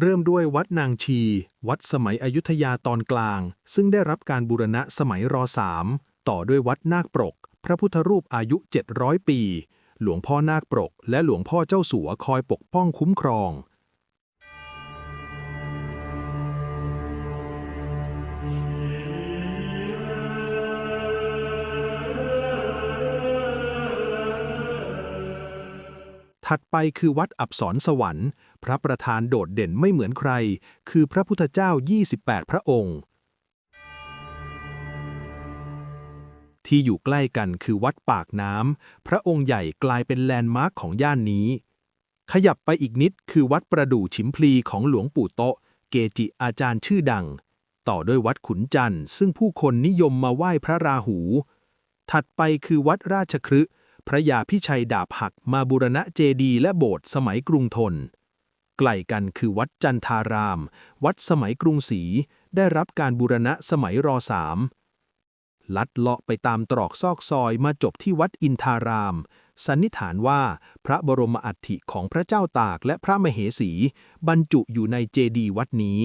เริ่มด้วยวัดนางชี วัดสมัยอยุธยาตอนกลาง ซึ่งได้รับการบูรณะสมัยร3ต่อด้วยวัดนาคปรก พระพุทธรูปอายุ 700 ปี หลวงพ่อนาคปรก และหลวงพ่อเจ้าสัวคอยปกป้องคุ้มครอง ถัดไปคือวัดอับสรสวรรค์ พระประธานโดดเด่นไม่เหมือนใคร คือพระพุทธเจ้า 28 พระองค์ ที่อยู่ใกล้กันคือวัดปากน้ำ พระองค์ใหญ่กลายเป็นแลนด์มาร์คของย่านนี้ ขยับไปอีกนิดคือวัดประดู่ฉิมพลีของหลวงปู่โตะเกจิอาจารย์ชื่อดัง ต่อด้วยวัดขุนจันทร์ ซึ่งผู้คนนิยมมาไหว้พระราหู ถัดไปคือวัดราชคฤห์ พระยาพิชัยดาบหักมาบูรณะเจดีและโบสถ์สมัยกรุงธนใกล้กันคือวัดจันทาราม วัดสมัยกรุงศรีได้รับการบูรณะสมัยรสามลัดเลาะไปตามตรอกซอกซอยมาจบที่วัดอินทาราม สันนิษฐานว่าพระบรมอัฐิของพระเจ้าตากและพระมเหสี บรรจุอยู่ในเจดีย์วัดนี้